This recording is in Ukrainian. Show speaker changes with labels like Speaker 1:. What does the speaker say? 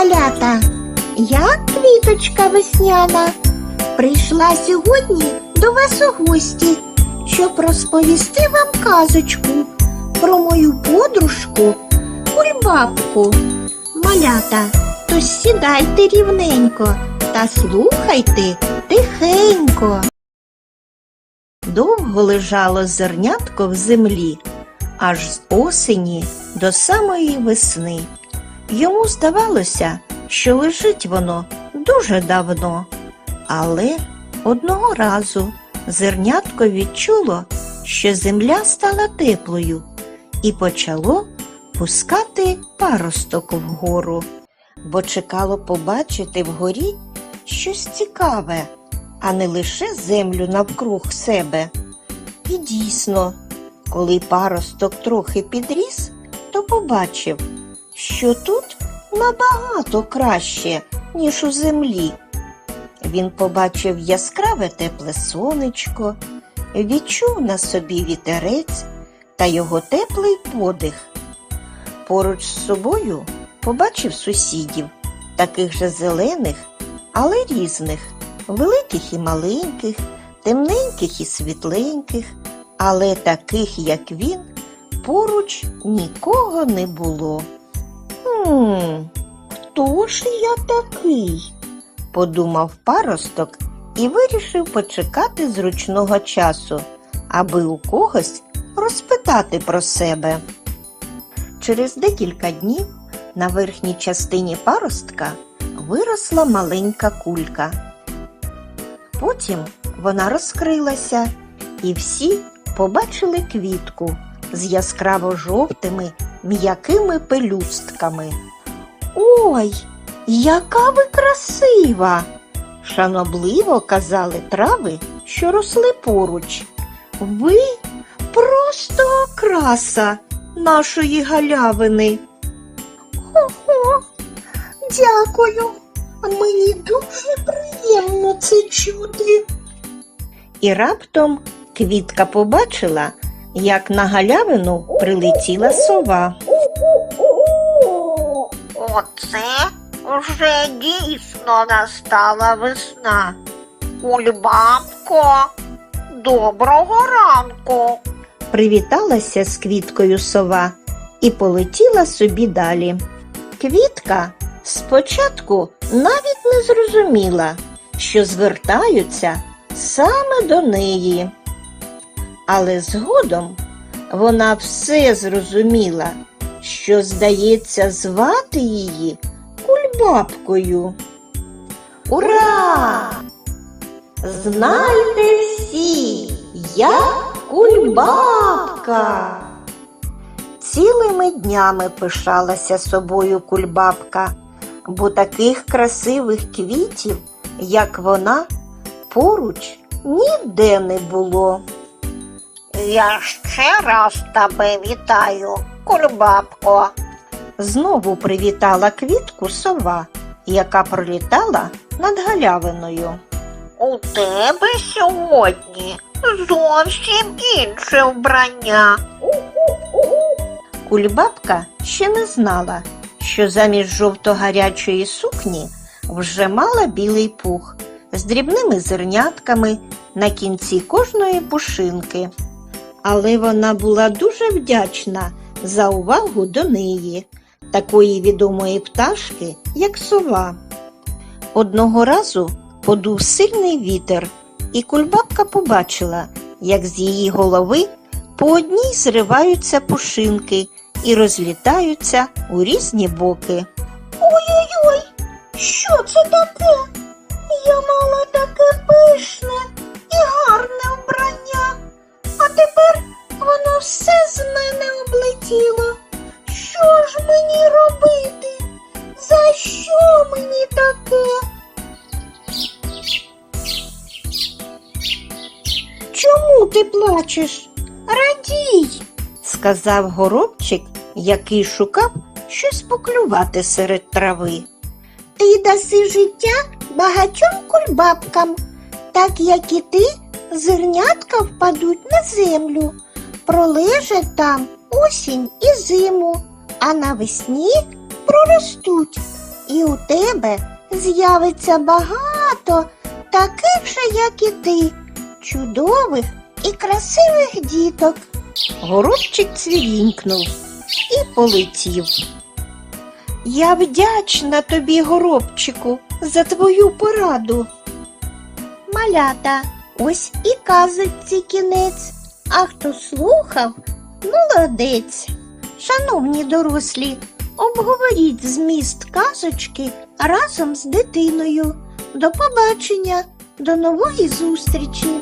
Speaker 1: малята! Я квіточка весняна. Прийшла сьогодні до вас у гості, щоб розповісти вам казочку про мою подружку кульбабку. Малята, тож сідайте рівненько та слухайте тихенько. Довго лежало зернятко в землі, аж з осені до самої весни. Йому здавалося, що лежить воно дуже давно, але одного разу зернятко відчуло, що земля стала теплою і почало пускати паросток вгору, бо чекало побачити вгорі щось цікаве, а не лише землю навкруг себе. І дійсно, коли паросток трохи підріс, то побачив, що тут набагато краще, ніж у землі. Він побачив яскраве тепле сонечко, відчув на собі вітерець та його теплий подих. Поруч з собою побачив сусідів, таких же зелених, але різних, великих і маленьких, темненьких і світленьких, але таких, як він, поруч нікого не було. Хм, хто ж я такий? подумав паросток і вирішив почекати зручного часу, аби у когось розпитати про себе. Через декілька днів на верхній частині паростка виросла маленька кулька. Потім вона розкрилася, і всі побачили квітку з яскраво жовтими м'якими пелюстками. Ой, яка ви красива! шанобливо казали трави, що росли поруч. Ви просто окраса нашої галявини. Ого, дякую. Мені дуже приємно це чути. І раптом квітка побачила, як на галявину прилетіла сова.
Speaker 2: Оце вже дійсно настала весна. Кульбабко, доброго ранку.
Speaker 1: Привіталася з квіткою сова і полетіла собі далі. Квітка спочатку навіть не зрозуміла, що звертаються саме до неї. Але згодом вона все зрозуміла, що, здається, звати її кульбабкою. Ура! Знайте всі, я кульбабка. Цілими днями пишалася собою кульбабка, бо таких красивих квітів, як вона, поруч ніде не було.
Speaker 2: Я ще раз тебе вітаю, кульбабко.
Speaker 1: Знову привітала квітку сова, яка пролітала над галявиною.
Speaker 2: У тебе сьогодні зовсім інше вбрання.
Speaker 1: Кульбабка ще не знала, що замість жовто-гарячої сукні вже мала білий пух з дрібними зернятками на кінці кожної пушинки. Але вона була дуже вдячна за увагу до неї, такої відомої пташки, як сова. Одного разу подув сильний вітер, і кульбабка побачила, як з її голови по одній зриваються пушинки і розлітаються у різні боки. Ой-ой-ой, що це таке? Я мала таке пишне і гарне тепер воно все з мене облетіло. Що ж мені робити? За що мені таке? Чому ти плачеш? Радій, сказав горобчик, який шукав щось поклювати серед трави. Ти даси життя багатьом кульбабкам, так як і ти, зернятка впадуть на землю, пролежать там осінь і зиму, а навесні проростуть і у тебе з'явиться багато таких же, як і ти, чудових і красивих діток. Горобчик цвірінькнув і полетів. Я вдячна тобі, горобчику, за твою пораду. Малята, ось і казиці кінець, а хто слухав, молодець. Шановні дорослі, обговоріть зміст казочки разом з дитиною. До побачення, до нової зустрічі!